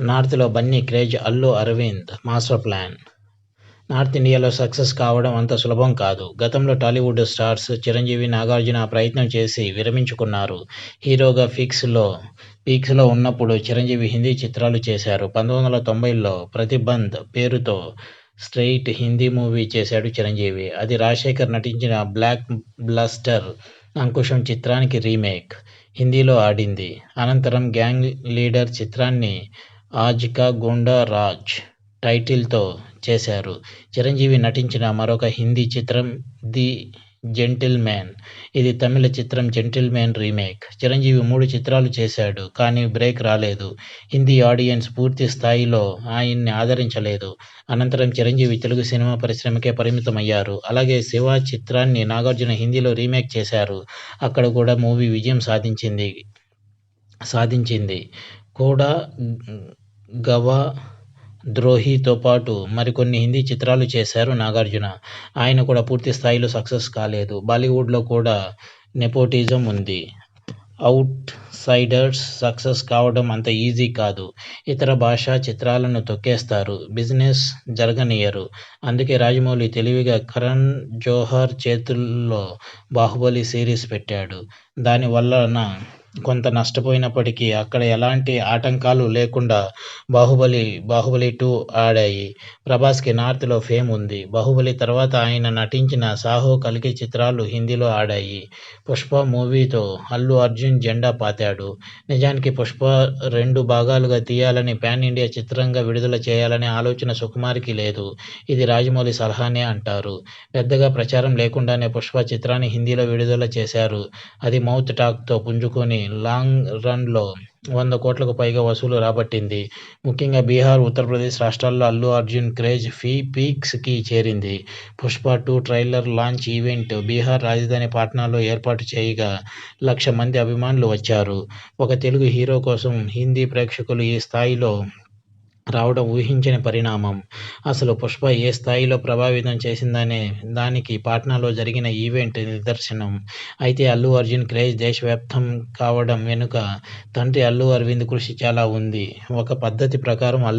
నార్త్లో Bunny craze Allu Aravind master plan. North ఇండియాలో success కావడం అంత సులభం కాదు. గతంలో టాలీవుడ్ స్టార్స్ చిరంజీవి నాగార్జున ప్రయత్నం చేసి విరమించుకున్నారు. హీరోగా ఫిక్స్లో పీక్స్లో ఉన్నప్పుడు చిరంజీవి హిందీ చిత్రాలు చేశారు. పంతొమ్మిది వందల తొంభైలో ప్రతిబంధ్ పేరుతో స్ట్రెయిట్ హిందీ మూవీ చేశాడు చిరంజీవి. అది రాజశేఖర్ నటించిన బ్లాక్ బ్లాస్టర్ అంకుశం చిత్రానికి రీమేక్. హిందీలో ఆడింది. అనంతరం గ్యాంగ్ లీడర్ చిత్రాన్ని ఆజ్ కా రాజ్ టైటిల్తో చేశారు. చిరంజీవి నటించిన మరొక హిందీ చిత్రం ది జెంటిల్ మ్యాన్ ఇది తమిళ చిత్రం 'జెంటిల్మ్యాన్' రీమేక్. చిరంజీవి మూడు చిత్రాలు చేశాడు కానీ బ్రేక్ రాలేదు. హిందీ ఆడియన్స్ పూర్తి స్థాయిలో ఆయన్ని ఆదరించలేదు. అనంతరం చిరంజీవి తెలుగు సినిమా పరిశ్రమకే పరిమితమయ్యారు. అలాగే శివ చిత్రాన్ని నాగార్జున హిందీలో రీమేక్ చేశారు. అక్కడ కూడా మూవీ విజయం సాధించింది సాధించింది. కూడా గవా ద్రోహితో పాటు మరికొన్ని హిందీ చిత్రాలు చేశారు నాగార్జున. ఆయన కూడా పూర్తి స్థాయిలో సక్సెస్ కాలేదు. బాలీవుడ్లో కూడా నెపోటిజం ఉంది. అవుట్ సైడర్స్ సక్సెస్ కావడం అంత ఈజీ కాదు. ఇతర భాషా చిత్రాలను తొక్కేస్తారు. బిజినెస్ జరగనీయరు. అందుకే రాజమౌళి తెలివిగా కరణ్ జోహర్ చేతుల్లో బాహుబలి సిరీస్ పెట్టాడు. దానివలన కొంత నష్టపోయినప్పటికీ అక్కడ ఎలాంటి ఆటంకాలు లేకుండా బాహుబలి బాహుబలి టూ ఆడాయి. ప్రభాస్కి నార్త్లో ఫేమ్ ఉంది. బాహుబలి తర్వాత ఆయన నటించిన సాహో కల్కి చిత్రాలు హిందీలో ఆడాయి. పుష్ప మూవీతో అల్లు అర్జున్ జెండా పాతాడు. నిజానికి పుష్ప రెండు భాగాలుగా తీయాలని పాన్ ఇండియా చిత్రంగా విడుదల చేయాలనే ఆలోచన సుకుమార్కి లేదు. ఇది రాజమౌళి సలహానే అంటారు. పెద్దగా ప్రచారం లేకుండానే పుష్ప చిత్రాన్ని హిందీలో విడుదల చేశారు. అది మౌత్ టాక్తో పుంజుకొని లాంగ్ రన్లో వంద కోట్లకు పైగా వసూలు రాబట్టింది. ముఖ్యంగా బీహార్ ఉత్తరప్రదేశ్ రాష్ట్రాల్లో అల్లు అర్జున్ క్రేజ్ ఫీ పీక్స్కి చేరింది. Pushpa two trailer launch event Bihar రాజధాని పాట్నాలో ఏర్పాటు చేయగా లక్ష మంది అభిమానులు వచ్చారు. ఒక తెలుగు హీరో కోసం హిందీ ప్రేక్షకులు ఈ స్థాయిలో రావడం ఊహించని పరిణామం. అసలు పుష్ప ఏ స్థాయిలో ప్రభావితం చేసిందనే దానికి పాట్నాలో జరిగిన ఈవెంట్ నిదర్శనం. అయితే అల్లు అర్జున్ క్రేజ్ దేశవ్యాప్తం కావడం వెనుక తండ్రి అల్లు అరవింద్ కృషి చాలా ఉంది. ఒక పద్ధతి ప్రకారం అల్లు